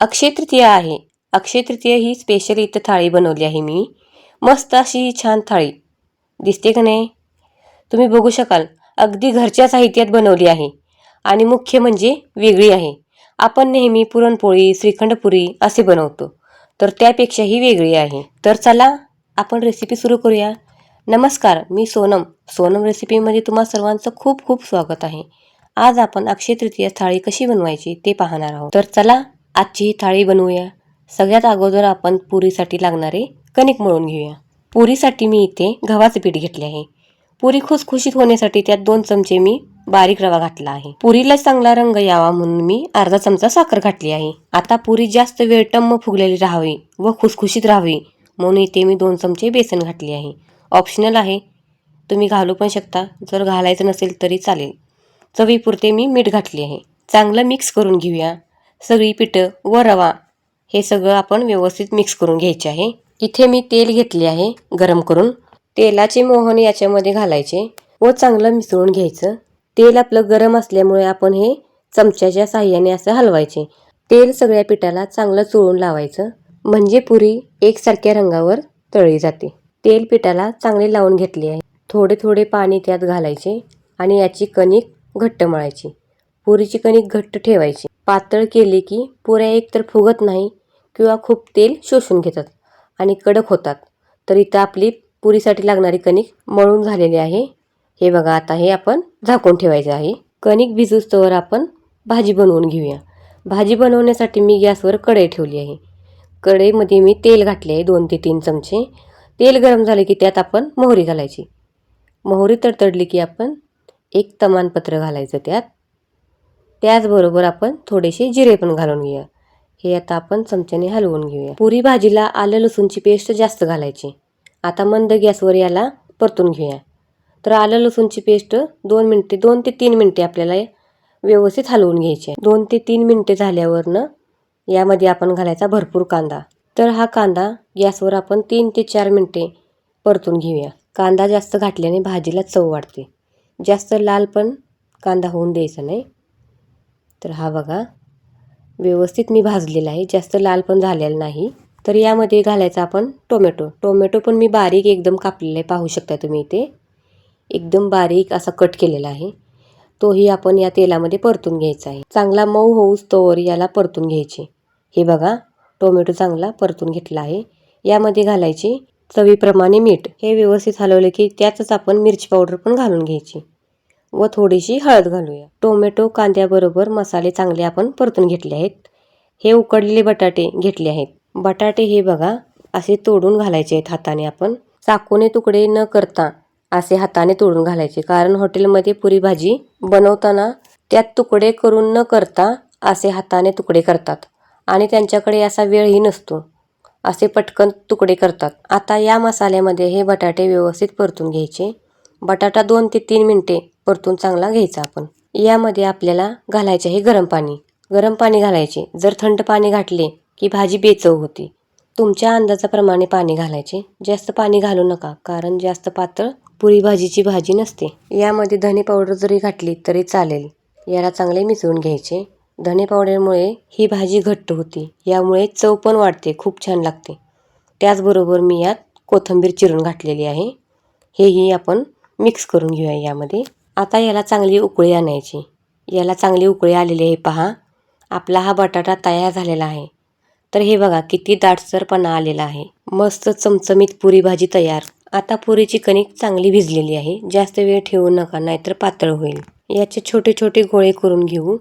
अक्षय तृतीया आहे. अक्षय तृतीया ही स्पेशल इथं थाळी बनवली आहे मी. मस्त अशी ही छान थाळी. दिसते का नाही? तुम्ही बघू शकाल अगदी घरच्या साहित्यात बनवली आहे. आणि मुख्य म्हणजे वेगळी आहे. आपण नेहमी पुरणपोळी श्रीखंडपुरी असे बनवतो. तर त्यापेक्षा ही वेगळी आहे. तर चला आपण रेसिपी सुरू करूया. नमस्कार मी सोनम. सोनम रेसिपीमध्ये तुम्हा सर्वांचं खूप खूप स्वागत आहे. आज आपण अक्षय तृतीया थाळी कशी बनवायची ते पाहणार आहोत. तर चला आजची थाळी बनवूया. सगळ्यात अगोदर आपण पुरीसाठी लागणारे कणिक मळून घेऊया. पुरीसाठी मी इथे गव्हाचं पीठ घेतले आहे. पुरी खुसखुशीत होण्यासाठी त्यात दोन चमचे मी बारीक रवा घातला आहे. पुरीला चांगला रंग यावा म्हणून मी अर्धा चमचा साखर घातली आहे. आता पुरी जास्त वेळ टम्म फुगलेली राहावी व खुसखुशीत राहावी म्हणून इथे मी दोन चमचे बेसन घातले आहे. ऑप्शनल आहे. तुम्ही घालू पण शकता. जर घालायचं नसेल तरी चालेल. चवीपुरते मी मीठ घातले आहे. चांगलं मिक्स करून घेऊया. सगळी पिठं व रवा हे सगळं आपण व्यवस्थित मिक्स करून घ्यायचे आहे. इथे मी तेल घेतले आहे गरम करून. तेलाचे मोहन याच्यामध्ये घालायचे व चांगलं मिसळून घ्यायचं. तेल आपलं गरम असल्यामुळे आपण हे चमच्याच्या साह्याने असं हलवायचे. तेल सगळ्या पिठाला चांगलं चोळून लावायचं. म्हणजे पुरी एकसारख्या रंगावर तळली जाते. तेल पिठाला चांगले लावून घेतले आहे. थोडे थोडे पाणी त्यात घालायचे आणि याची कणिक घट्ट मळायची. पुरीची कणिक घट्ट ठेवायची. पातळ केले की पुऱ्या एकतर फुगत नाही किंवा खूप तेल शोषून घेतात आणि कडक होतात. तर इथं आपली पुरीसाठी लागणारी कणिक मळून झालेली आहे. हे बघा आता हे आपण झाकून ठेवायचं आहे. कणिक भिजूस्तवर आपण भाजी बनवून घेऊया. भाजी बनवण्यासाठी मी गॅसवर कढई ठेवली आहे. कढईमध्ये मी तेल घातले आहे दोन ते तीन चमचे. तेल गरम झाले की त्यात आपण मोहरी घालायची. मोहरी तडतडली की आपण एक तमानपत्र घालायचं त्यात. त्याचबरोबर आपण थोडेसे जिरे पण घालून घेऊया. हे आता आपण चमच्याने हलवून घेऊया. पुरी भाजीला आलं लसूणची पेस्ट जास्त घालायची. आता मंद गॅसवर याला परतून घेऊया. तर आलं लसूणची पेस्ट दोन मिनटे दोन ते तीन मिनटे आपल्याला व्यवस्थित हलवून घ्यायची आहे. दोन ते तीन मिनटे झाल्यावरनं यामध्ये आपण घालायचा भरपूर कांदा. तर हा कांदा गॅसवर आपण तीन ते चार मिनटे परतून घेऊया. कांदा जास्त घातल्याने भाजीला चव वाढते. जास्त लाल पण कांदा होऊन द्यायचा नाही. तर हा बघा. व्यवस्थित मी भाजलेला आहे. जास्त लाल पण झालेला नाही. तर यामध्ये घालायचा आपण टोमॅटो. टोमॅटो पण मी बारीक एकदम कापलेला आहे पाहू शकता तुम्ही इथे. एकदम बारीक असा कट केलेला आहे. तोही आपण या तेलामध्ये परतून घ्यायचा आहे. चांगला मऊ होऊस तोवर याला परतून घ्यायचे. हे बघा टोमॅटो चांगला परतून घेतला आहे. यामध्ये घालायची चवीप्रमाणे मीठ. हे व्यवस्थित हलवले की त्यातच आपण मिरची पावडर पण घालून घ्यायची. व थोडीशी हळद घालूया. टोमॅटो कांद्याबरोबर मसाले चांगले आपण परतून घेतले आहेत. हे उकडलेले बटाटे घेतले आहेत. बटाटे हे बघा असे तोडून घालायचे आहेत हाताने आपण. चाकूने तुकडे न करता असे हाताने तोडून घालायचे. कारण हॉटेलमध्ये पुरी भाजी बनवताना त्यात तुकडे करून न करता असे हाताने तुकडे करतात. आणि त्यांच्याकडे असा वेळही नसतो. असे पटकन तुकडे करतात. आता या मसाल्यामध्ये हे बटाटे व्यवस्थित परतून घ्यायचे. बटाटा दोन ते तीन मिनटे परतून चांगला घ्यायचा आपण. यामध्ये आपल्याला घालायचे आहे गरम पाणी. गरम पाणी घालायचे. जर थंड पाणी घातले की भाजी बेचव होती. तुमच्या अंदाजाप्रमाणे पाणी घालायचे. जास्त पाणी घालू नका कारण जास्त पातळ पुरी भाजीची भाजी नसते. यामध्ये धने पावडर जरी घातली तरी चालेल. याला चांगले मिसळून घ्यायचे. धने पावडरमुळे ही भाजी घट्ट होती. यामुळे चव पण वाढते खूप छान लागते. त्याचबरोबर मी यात कोथिंबीर चिरून घातलेली आहे. हेही आपण मिक्स करून घेऊया यामध्ये. आता याला चांगली उकळी आणायची. याला चांगली उकळी आलेली आहे पहा. आपला हा बटाटा तयार झालेला आहे. तर हे बघा किती दाटसरपणा आलेला आहे. मस्त चमचमीत पुरी भाजी तयार. आता पुरीची कणिक चांगली भिजलेली आहे. जास्त वेळ ठेवू नका नाहीतर पातळ होईल. याचे छोटे छोटे गोळे करून घेऊ.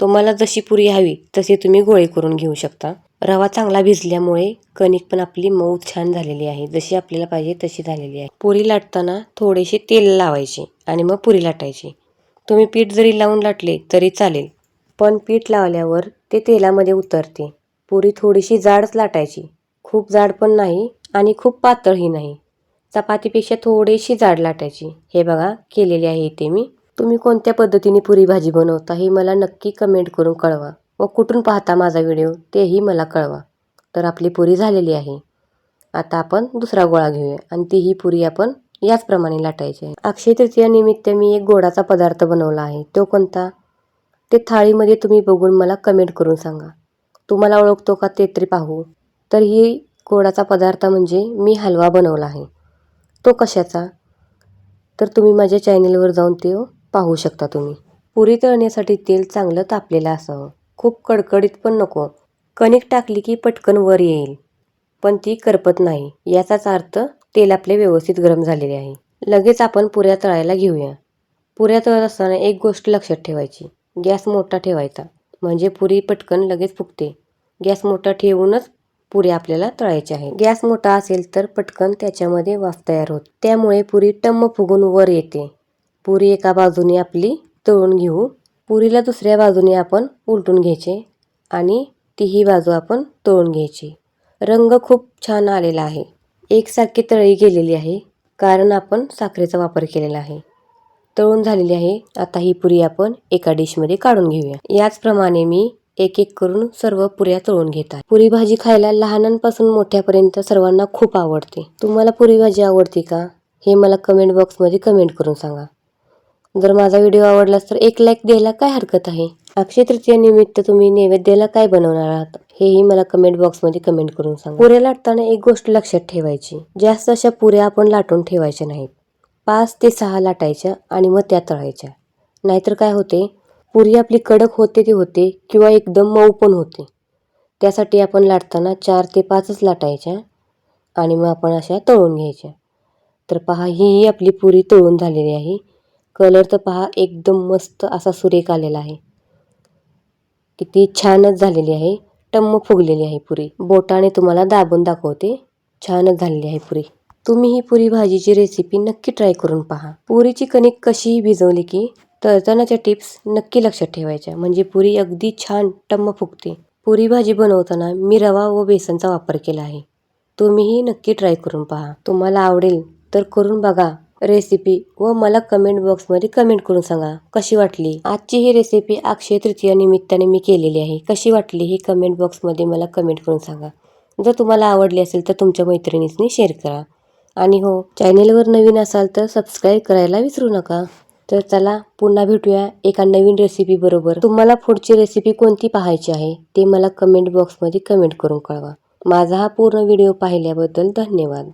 तुम्हाला जशी पुरी हवी तशी तुम्ही गोळे करून घेऊ शकता. रवा चांगला भिजल्यामुळे कणिक पण आपली मऊ छान झालेली आहे. जशी आपल्याला पाहिजे तशी झालेली आहे. पुरी लाटताना थोडेसे तेल लावायचे आणि मग पुरी लाटायची. तुम्ही पीठ जरी लावून लाटले तरी चालेल पण पीठ लावल्यावर ते तेलामध्ये उतरते. पुरी थोडीशी जाडच लाटायची. खूप जाड पण नाही आणि खूप पातळही नाही. चपातीपेक्षा थोडीशी जाड लाटायची. हे बघा केलेली आहे इथे मी. तुम्ही कोणत्या पद्धतीने पुरी भाजी बनवता हे मला नक्की कमेंट करून कळवा. व कुठून पाहता माझा व्हिडिओ तेही मला कळवा. तर आपली पुरी झालेली आहे. आता आपण दुसरा गोळा घेऊया आणि तीही पुरी आपण याचप्रमाणे लाटायची आहे. अक्षय तृतीयानिमित्त मी एक गोडाचा पदार्थ बनवला आहे. तो कोणता? ते थाळीमध्ये तुम्ही बघून मला कमेंट करून सांगा. तुम्हाला ओळखतो का ते तरी पाहू. तर ही गोडाचा पदार्थ म्हणजे मी हलवा बनवला आहे. तो कशाचा? तर तुम्ही माझ्या चॅनेलवर जाऊन ते पाहू शकता तुम्ही. पुरी तळण्यासाठी तेल चांगलं तापलेलं असावं. खूप कडकडीत पण नको. कणिक टाकली की पटकन वर येईल. पण ती करपत नाही. याचाच अर्थ तेल आपले व्यवस्थित गरम झालेले आहे. लगेच आपण पुऱ्या तळायला घेऊया. पुऱ्या तळत असताना एक गोष्ट लक्षात ठेवायची. गॅस मोठा ठेवायचा. म्हणजे पुरी पटकन लगेच फुगते. गॅस मोठा ठेवूनच पुरी आपल्याला तळायची आहे गॅस मोठा असेल तर पटकन त्याच्यामध्ये वाफ तयार होत. त्यामुळे पुरी टम्म फुगून वर येते. पुरी एका बाजूने आपली तळून घेऊ. पुरीला दुसऱ्या बाजूने आपण उलटून घ्यायचे आणि तीही बाजू आपण तळून घ्यायची. रंग खूप छान आलेला आहे. एकसारखी तळी गेलेली आहे कारण आपण साखरेचा वापर केलेला आहे. तळून झालेली आहे. आता ही पुरी आपण एका डिशमध्ये काढून घेऊया. याचप्रमाणे मी एक एक करून सर्व पुऱ्या तळून घेत आहे. पुरी भाजी खायला लहानांपासून मोठ्यापर्यंत सर्वांना खूप आवडते. तुम्हाला पुरी भाजी आवडते का? हे मला कमेंट बॉक्समध्ये कमेंट करून सांगा. जर माझा व्हिडिओ आवडलास तर एक लाईक द्यायला काय हरकत आहे? अक्षय तृतीयानिमित्त तुम्ही नैवेद्याला काय बनवणार आहात? हेही मला कमेंट बॉक्समध्ये कमेंट करून सांगा. पुऱ्या लाटताना एक गोष्ट लक्षात ठेवायची. जास्त अशा पुऱ्या आपण लाटून ठेवायच्या नाहीत. पाच ते सहा लाटायच्या आणि मग त्या तळायच्या. नाहीतर काय होते? पुरी आपली कडक होते ती होते किंवा एकदम मऊ पण होते. त्यासाठी आपण लाटताना चार ते पाचच लाटायच्या आणि मग आपण अशा तळून घ्यायच्या. तर पहा हीही आपली पुरी तळून झालेली आहे. कलर तर पहा एकदम मस्त असा सुरेख आलेला आहे. किती छानच झालेली आहे. टम्म फुगलेली आहे पुरी. बोटाने तुम्हाला दाबून दाखवते. छानच झालेली आहे पुरी. तुम्ही ही पुरी भाजीची रेसिपी नक्की ट्राय करून पहा. पुरीची कणिक कशीही भिजवली की तळतानाच्या टिप्स नक्की लक्षात ठेवायच्या. म्हणजे पुरी अगदी छान टम्म फुगते. पुरी भाजी बनवताना मी रवा व बेसनचा वापर केला आहे. तुम्हीही नक्की ट्राय करून पहा. तुम्हाला आवडेल तर करून बघा. रेसिपी व मला कमेंट बॉक्समध्ये कमेंट करून सांगा. कशी वाटली? आजची ही रेसिपी अक्षय तृतीया निमित्ताने मी केलेली आहे. कशी वाटली ही कमेंट बॉक्समध्ये मला कमेंट करून सांगा. जर तुम्हाला आवडली असेल तर तुमच्या मैत्रिणीसनी शेअर करा. आणि हो चॅनेलवर नवीन असाल तर सबस्क्राईब करायला विसरू नका. तर चला पुन्हा भेटूया एका नवीन रेसिपी बरोबर. तुम्हाला पुढची रेसिपी कोणती पाहायची आहे ते मला कमेंट बॉक्समध्ये कमेंट करून कळवा. माझा हा पूर्ण व्हिडिओ पाहिल्याबद्दल धन्यवाद.